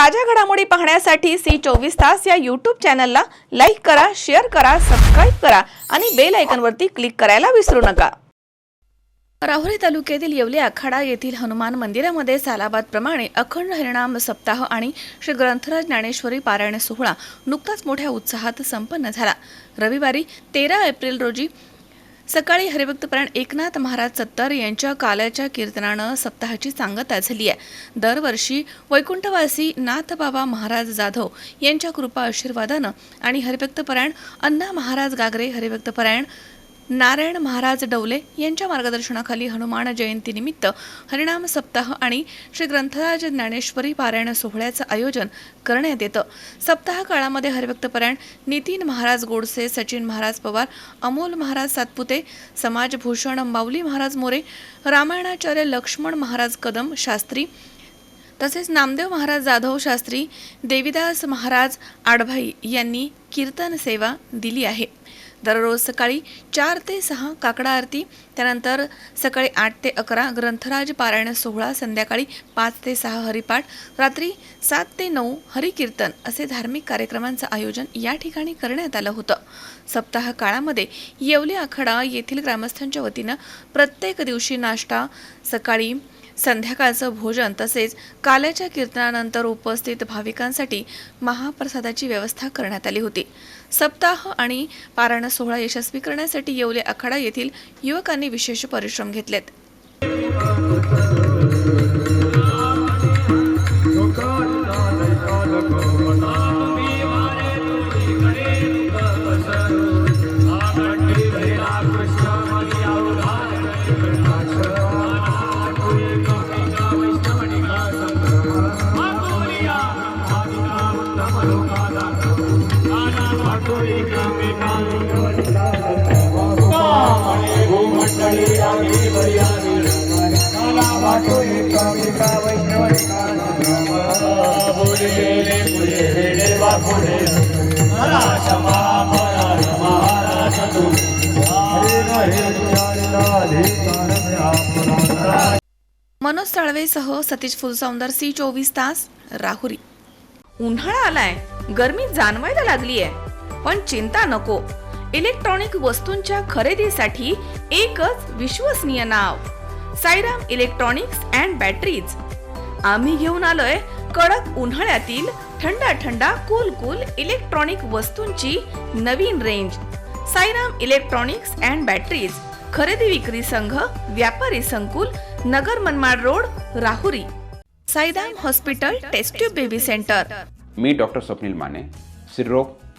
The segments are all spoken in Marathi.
ताज्या घडामोडी पाहण्यासाठी सी चोवीस तास या यूट्यूब चॅनलला लाईक करा शेअर करा सबस्क्राईब करा आणि बेल आयकनवरती क्लिक करायला विसरू नका. राहुरी तालुक्यातील येवले आखाडा येथील हनुमान मंदिरामध्ये सालाबादप्रमाणे अखंड हरिणाम सप्ताह आणि श्री ग्रंथराज ज्ञानेश्वरी पारायण सोहळा नुकताच मोठ्या उत्साहात संपन्न झाला. रविवारी तेरा एप्रिल रोजी सकाळी हरिभक्तप्राण एकनाथ महाराज सत्तर यांच्या काल्याच्या कीर्तनानं सप्ताहाची सांगता झाली आहे. दरवर्षी वैकुंठवासी नाथबाबा महाराज जाधव यांच्या कृपा आशीर्वादानं आणि हरिभक्तपरायण अण्णा महाराज गागरे हरिभक्तपरायण नारायण महाराज डवले यांच्या मार्गदर्शनाखाली हनुमान जयंतीनिमित्त हरिणाम सप्ताह आणि श्री ग्रंथराज ज्ञानेश्वरी पारायण सोहळ्याचं आयोजन करण्यात येतं. सप्ताह काळामध्ये हरिभक्तपरायण नितीन महाराज गोडसे सचिन महाराज पवार अमोल महाराज सातपुते समाजभूषण माऊली महाराज मोरे रामायणाचार्य लक्ष्मण महाराज कदम शास्त्री तसेच नामदेव महाराज जाधव शास्त्री देविदास महाराज आडभाई यांनी कीर्तन सेवा दिली आहे. दररोज सकाळी चार ते सहा काकडा आरती त्यानंतर सकाळी आठ ते अकरा ग्रंथराज पारायण सोहळा संध्याकाळी पाच ते सहा हरिपाठ रात्री सात ते नऊ हरिकीर्तन असे धार्मिक कार्यक्रमांचं आयोजन या ठिकाणी करण्यात आलं होतं. सप्ताह काळामध्ये येवले आखाडा येथील ग्रामस्थांच्या वतीनं प्रत्येक दिवशी नाश्ता सकाळी संध्याकाळचं भोजन तसेच काल्याच्या कीर्तनानंतर उपस्थित भाविकांसाठी महाप्रसादाची व्यवस्था करण्यात आली होती. सप्ताह आणि पारायण सोहळा यशस्वी करण्यासाठी येवले आखाडा येथील युवकांनी विशेष परिश्रम घेतलेत. मनोज साळवेसह सतीश फुलसौंदर सी चोवीस तास राहुरी. उन्हाळा आलाय. गरमी जाणवायला लागलीय. पण चिंता नको. इलेक्ट्रॉनिक वस्तूंच्या खरेदीसाठी एकच विश्वसनीय नाव. Sairam electronics and batteries. आम्ही घेऊन आलोय कडक उन्हाळ्यातील थंडा थंडा कूल कूल इलेक्ट्रॉनिक वस्तूंची नवीन range Sairam electronics and batteries खरेदी विक्री संघ व्यापारी संकुल Nagar Manmad road Rahuri. Saidam hospital test tube baby centre. मी doctor Swapnil Mane सिरोग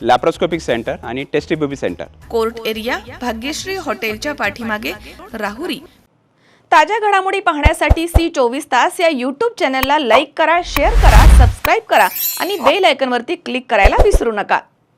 laparoscopic centre आणि test tube baby centre court area Bhagyashree हॉटेलच्या पाठीमागे राहुरी. ताज्या घडामोडी पाहण्यासाठी सी चोवीस तास या यूट्यूब चॅनलला लाईक करा शेअर करा सबस्क्राईब करा आणि बेल आयकॉनवरती क्लिक करायला विसरू नका.